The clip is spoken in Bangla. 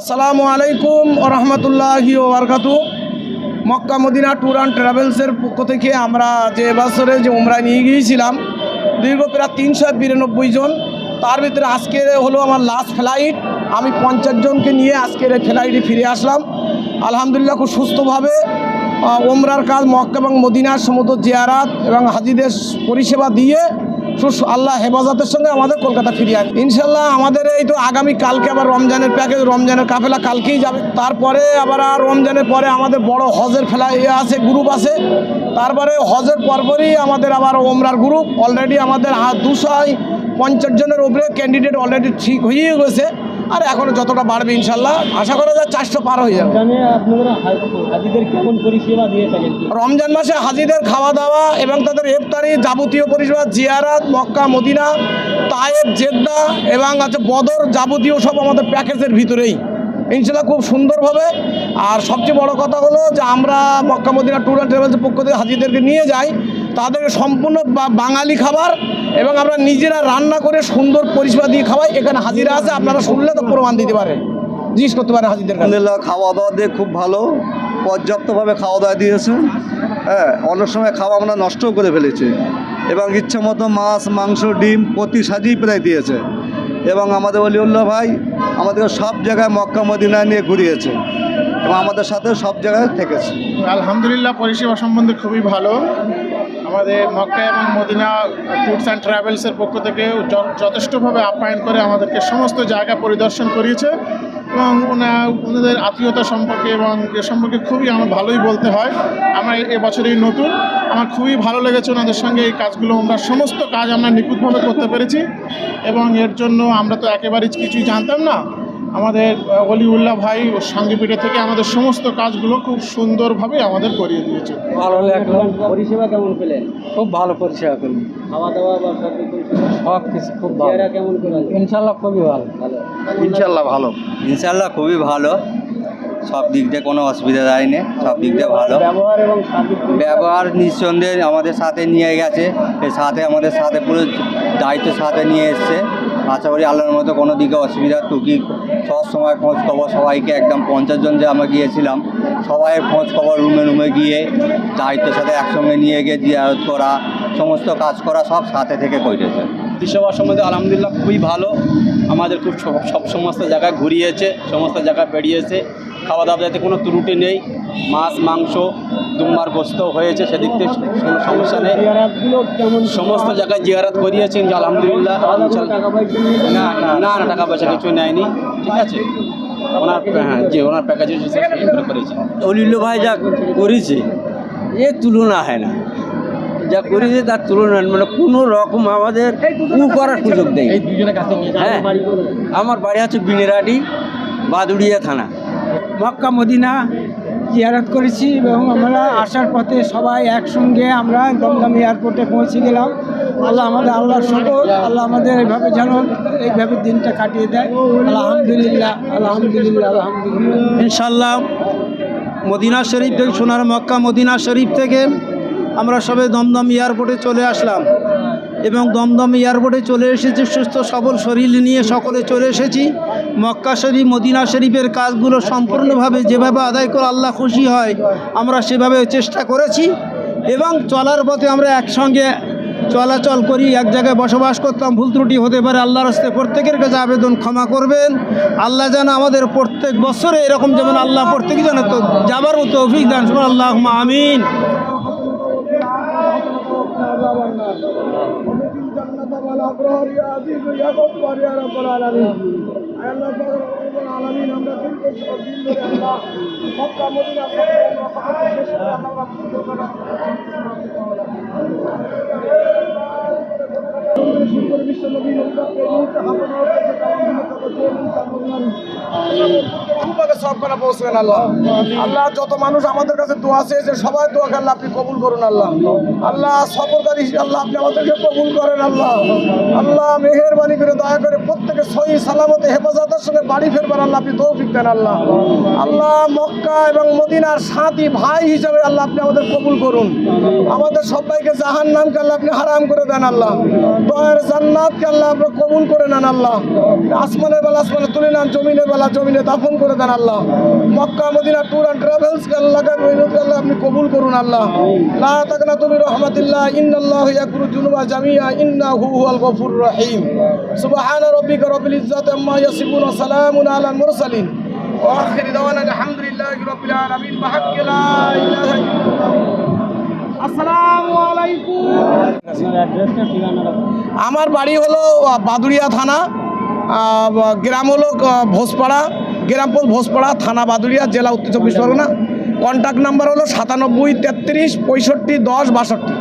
আসসালামু আলাইকুম রহমতুল্লাহি ওবরকাতু মক্কা মদিনা ট্যুর অ্যান্ড ট্রাভেলসের পক্ষ থেকে আমরা যে এবছরে যে উমরায় নিয়ে গিয়েছিলাম, দীর্ঘ প্রায় তিনশো বিরানব্বই জন। তার ভিতরে আজকে হলো আমার লাস্ট ফ্লাইট আমি পঞ্চাশ জনকে নিয়ে আজকের এই ফ্লাইটে ফিরে আসলাম। আলহামদুলিল্লাহ খুব সুস্থভাবে ওমরার কাজ মক্কা এবং মদিনার সমুদ্র জিয়ারাত এবং হাজিদের পরিষেবা দিয়ে আল্লাহ হেফাজতের সঙ্গে আমাদের কলকাতা ফিরিয়ে আসবে ইনশাল্লাহ আমাদের এই তো আগামী কালকে আবার রমজানের প্যাকেজ, রমজানের কাফেলা কালকেই যাবে। তারপরে আবার রমজানের পরে আমাদের বড় হজের ফেলা ইয়ে আছে গ্রুপ আছে। তারপরে হজের পরপরই আমাদের আবার ওমরার গ্রুপ অলরেডি আমাদের দুশো পঞ্চাশ জনের উপরে ক্যান্ডিডেট অলরেডি ঠিক হয়ে গেছে। আর এখনও যতটা বাড়বে ইনশাল্লাহ আশা করা যায় চারশো পার হয়ে যাবে। এখানে রমজান মাসে হাজিদের খাওয়া দাওয়া এবং তাদের ইফতারি যাবতীয় পরিষেবা জিয়ারাত মক্কা মদিনা তায়েব জেদ্দা এবং আছে বদর যাবতীয় সব আমাদের প্যাকেজের ভিতরেই। ইনশাল্লাহ খুব সুন্দরভাবে আর সবচেয়ে বড় কথা হলো যে আমরা মক্কা মদিনা ট্যুর অ্যান্ড ট্রাভেলসের পক্ষ থেকে হাজিদেরকে নিয়ে যাই। তাদেরকে সম্পূর্ণ বা- বাঙালি খাবার এবং আমরা নিজেরা রান্না করে সুন্দর পরিষেবা দিয়ে খাওয়াই। এখানে হাজিরা আছে আপনারা শুনলে তো প্রমাণ দিতে পারে জিজ্ঞেস করতে পারে হাজিদের আলহামদুলিল্লাহ খাওয়া দাওয়া দিয়ে খুব ভালো। পর্যাপ্তভাবে খাওয়া দাওয়া দিয়েছে হ্যাঁ অনেক সময় খাওয়া আমরা নষ্টও করে ফেলেছি। এবং ইচ্ছা মতো মাছ মাংস ডিম প্রতি সাজিয়ে প্রায় দিয়েছে। এবং আমাদের অলিউল্লাহ ভাই আমাদেরকে সব জায়গায় মক্কা মদিনা নিয়ে ঘুরিয়েছে। এবং আমাদের সাথে সব জায়গায় থেকেছে। আলহামদুলিল্লাহ পরিষেবা সম্বন্ধে খুবই ভালো। আমাদের মক্কা এবং মদিনা ট্যুরস অ্যান্ড ট্রাভেলসের পক্ষ থেকে যথেষ্টভাবে আপ্যায়ন করে আমাদেরকে সমস্ত জায়গা পরিদর্শন করিয়েছে এবং ওনা ওনাদের আত্মীয়তা সম্পর্কে এবং এ সম্পর্কে খুবই আমার ভালোই বলতে হয়। আমরা এবছরেই নতুন। আমার খুবই ভালো লেগেছে ওনাদের সঙ্গে এই কাজগুলো। আমরা সমস্ত কাজ আমরা নিখুঁতভাবে করতে পেরেছি এবং এর জন্য আমরা তো একেবারেই কিছুই জানতাম না। আমাদের অলিউল্লাহ ভাই ও সঙ্গীপীঠে থেকে আমাদের সমস্ত কাজগুলো খুব সুন্দরভাবে আমাদের করিয়ে দিয়েছে। ভালো লাগল পরিষেবা কেমন পেলেন? খুব ভালো পরিষেবা করুন খাওয়া দাওয়া বা সব সব কিছু খুব ভালো। কেমন করে ইনশাল্লাহ খুবই ভালো। ভালো। ইনশাল্লাহ ভালো। ইনশাল্লাহ খুবই ভালো। সব দিক দিয়ে কোনো অসুবিধা যায়নি সব দিক দিয়ে ভালো। ব্যবহার এবং ব্যবহার নিঃসন্দেহে আমাদের সাথে নিয়ে গেছে। এর সাথে আমাদের সাথে পুরো দায়িত্ব সাথে নিয়ে এসছে। আশা করি আল্লাহর মতো কোনো দিকে অসুবিধা, টুকি, সব সময় খোঁজ খবর সবাইকে একদম পঞ্চাশ জন যে আমরা গিয়েছিলাম, সবাই খোঁজ খবর রুমে রুমে গিয়ে দায়িত্বের সাথে একসঙ্গে নিয়ে গিয়ে জিয়ারত করা, সমস্ত কাজ করা সব সাথে থেকে করেছে পরিষেবা সম্বন্ধে আলহামদুলিল্লাহ খুবই ভালো। আমাদের খুব সব সব সমস্ত জায়গায় ঘুরিয়েছে, সমস্ত জায়গায় বেরিয়েছে খাওয়া দাওয়া যাতে কোনো ত্রুটি নেই, মাছ, মাংস দুম্বার গোস্ত হয়েছে সেদিক থেকে কোনো সমস্যা নেই। সমস্ত জায়গায় জিয়ারাত করিয়েছেন যে আলহামদুলিল্লাহ? না না না না টাকা পয়সা কিছু নেয়নি ঠিক আছে? ওনার হ্যাঁ যে ওনার প্যাকেজ করেছে। অলিল ভাই যা করেছে এ তুলনা হয় না। যা করেছে তার তুলনা হয় মানে কোনো রকম আমাদের কু করার সুযোগ নেই। হ্যাঁ আমার বাড়ি হচ্ছে বিনেরাডি বাদুড়িয়া থানা। মক্কা মদিনা জিয়ারত করেছি এবং আমরা আসার পথে সবাই একসঙ্গে আমরা দমদম এয়ারপোর্টে পৌঁছে গেলাম। আল্লাহ আমাদের, আল্লাহর সকল আল্লাহ আমাদের এইভাবে যেন এইভাবে দিনটা কাটিয়ে দেয়। আলহামদুলিল্লাহ আলহামদুলিল্লাহ আলহামদুলিল্লাহ। ইনশাল্লাহ মদিনা শরীফ থেকে সোনার মক্কা মদিনা শরীফ থেকে আমরা সবে দমদম এয়ারপোর্টে চলে আসলাম। এবং দমদম এয়ারপোর্টে চলে এসেছি সুস্থ সবল শরীর নিয়ে সকলে চলে এসেছি। মক্কা শরীফ, মদিনা শরীফের কাজগুলো সম্পূর্ণভাবে যেভাবে আদায় করে আল্লাহ খুশি হয়, আমরা সেভাবে চেষ্টা করেছি এবং চলার পথে আমরা একসঙ্গে চলাচল করি, এক জায়গায় বসবাস করতাম, ভুল ত্রুটি হতে পারে, আল্লাহর হস্তে প্রত্যেকের কাছে আবেদন ক্ষমা করবেন। আল্লাহ যেন আমাদের প্রত্যেক বছরে এরকম যেমন আল্লাহ প্রত্যেক যেন তো যাবার মতো অভিজ্ঞ দান আল্লাহ আমিন। আল্লাহ ইয়া আজিজ ইয়া গফফার ইয়া রাব্বুল আলামিন। আল্লাহ, পাক রব্বুল আলামিন, আমরা দিন করে দিন ধরে আল্লাহ মক্কা, মদিনা আমরা সকলে শেষ করে আমরা শুরু করা বিশ্ব নবী সব করে পৌঁছবেন আল্লাহ। আল্লাহ, যত মানুষ আমাদের কাছে দোয়া চেয়েছে, সবাই দোয়া আল্লাহ আপনি কবুল করুন আল্লাহ। আল্লাহ, সফরকারী, আল্লাহ, আপনি আমাদেরকে কবুল করেন আল্লাহ। আল্লাহ, মেহেরবানি করে, দয়া করে প্রত্যেকে সহি সালামতে হেফাজতের সঙ্গে বাড়ি ফেরবার আল্লাহ আপনি তৌফিক দেন আল্লাহ। আল্লাহ, মক্কা এবং মদিনার সাথী ভাই হিসেবে আল্লাহ আপনি আমাদের কবুল করুন। আমাদের সবাইকে জাহান নামকে আল্লাহ আপনি হারাম করে দেন আল্লাহ। দয়ের জান্নাতকে আল্লাহ আপনি কবুল করে নেন আল্লাহ। আসমানের বেলা আসমানে তুলে নেন, জমিনের বেলা জমিনে দাফন করে দেন আল্লাহ। আল্লাহ। Mecca, Medina tour and travels আল্লাহ আপনি কবুল করুন আল্লাহ। লা তাকনা তুমি রহমাতিল্লাহ, ইন্নাল্লাহ ইয়াকুরু জুনুবা জামিয়া ইন্নাহু হুয়াল গফুর রহিম। সুবহান রাব্বিকা রব্বিল ইজ্জাতি আম্মা ইয়াসিফুন ওয়া সালামুন আলাল মুরসালিন। ওয়া আখিরু দাওয়ানা আলহামদুলিল্লাহি রাব্বিল আলামিন, বিহাক্কি লা ইলাহা ইল্লাল্লাহ। আসসালামু আমার বাড়ি হলো বাদুরিয়া থানা গ্রাম হলো ভোজপাড়া। গ্রাম ভোজপাড়া থানা বাদুরিয়া জেলা উত্তর চব্বিশ পরগনা। কন্ট্যাক্ট নাম্বার হলো সাতানব্বই তেত্রিশ পঁয়ষট্টি দশ বাষট্টি।